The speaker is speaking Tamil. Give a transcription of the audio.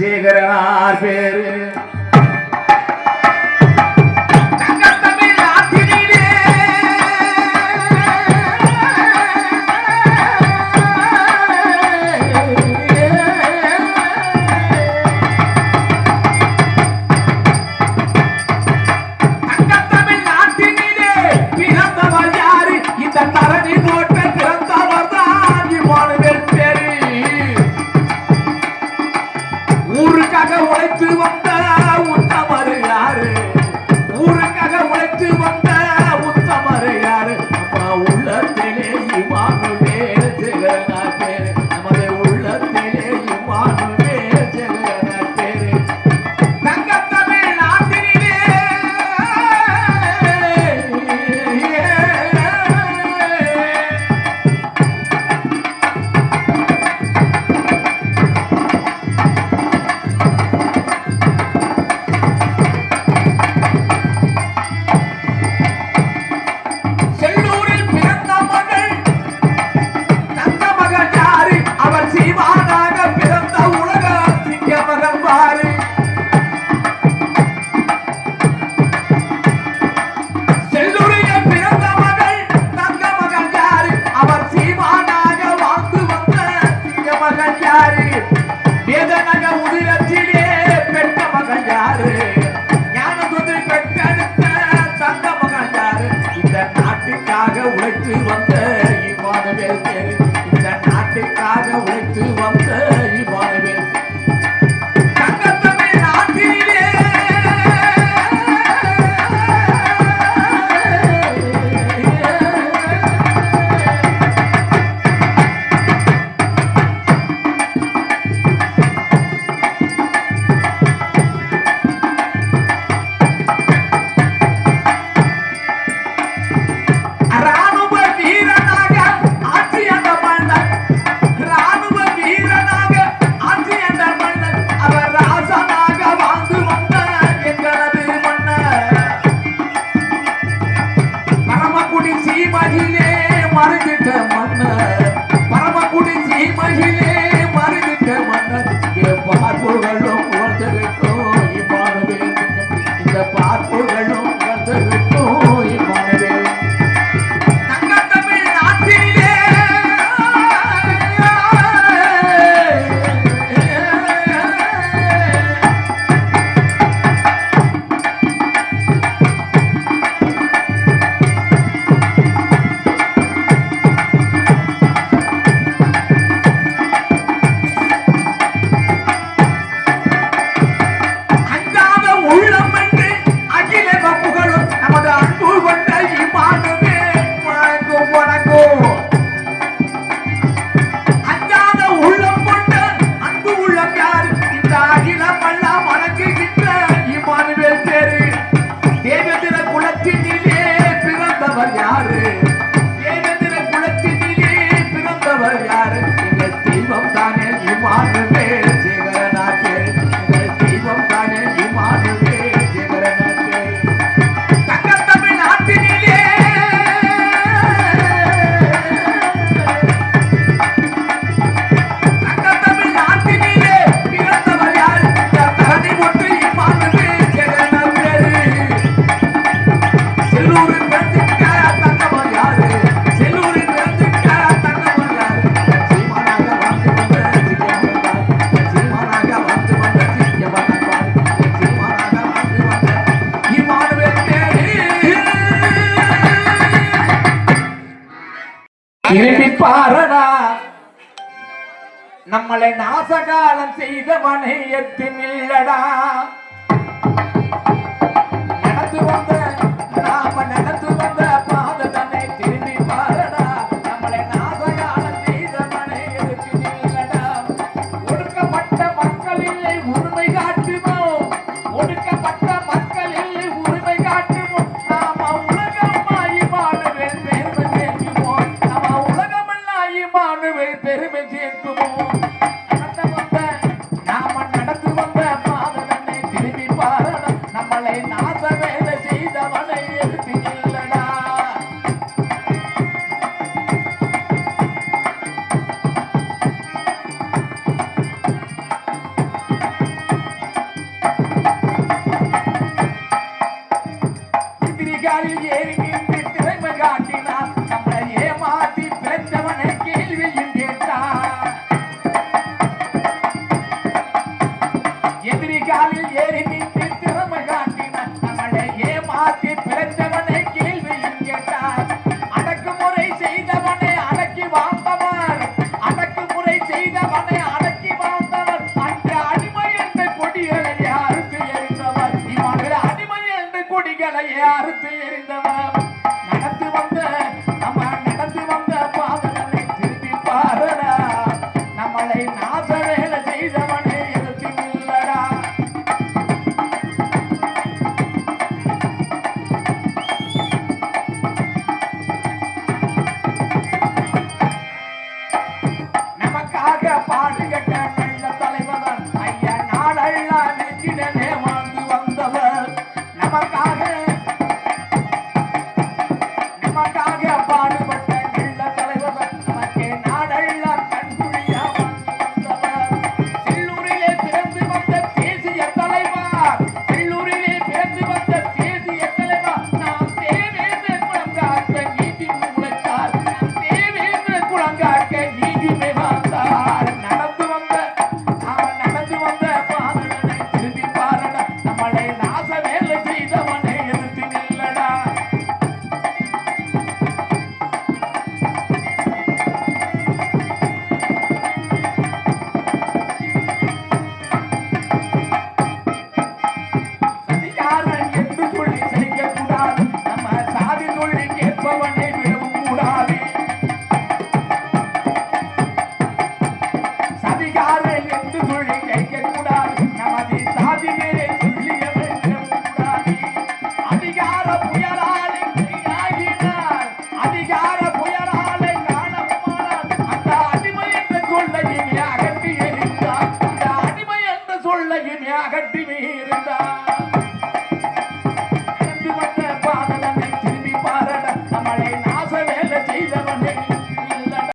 രക്ഷകരാർ പേര്. வாழ்க்கை வந்த பாட்டு பாரடா. நம்மளை நாசகாலம் செய்த மனையத்தின் இல்லடா நடந்து வந்த வருகின்ற கைகளை அறுத்து எறிந்தவன்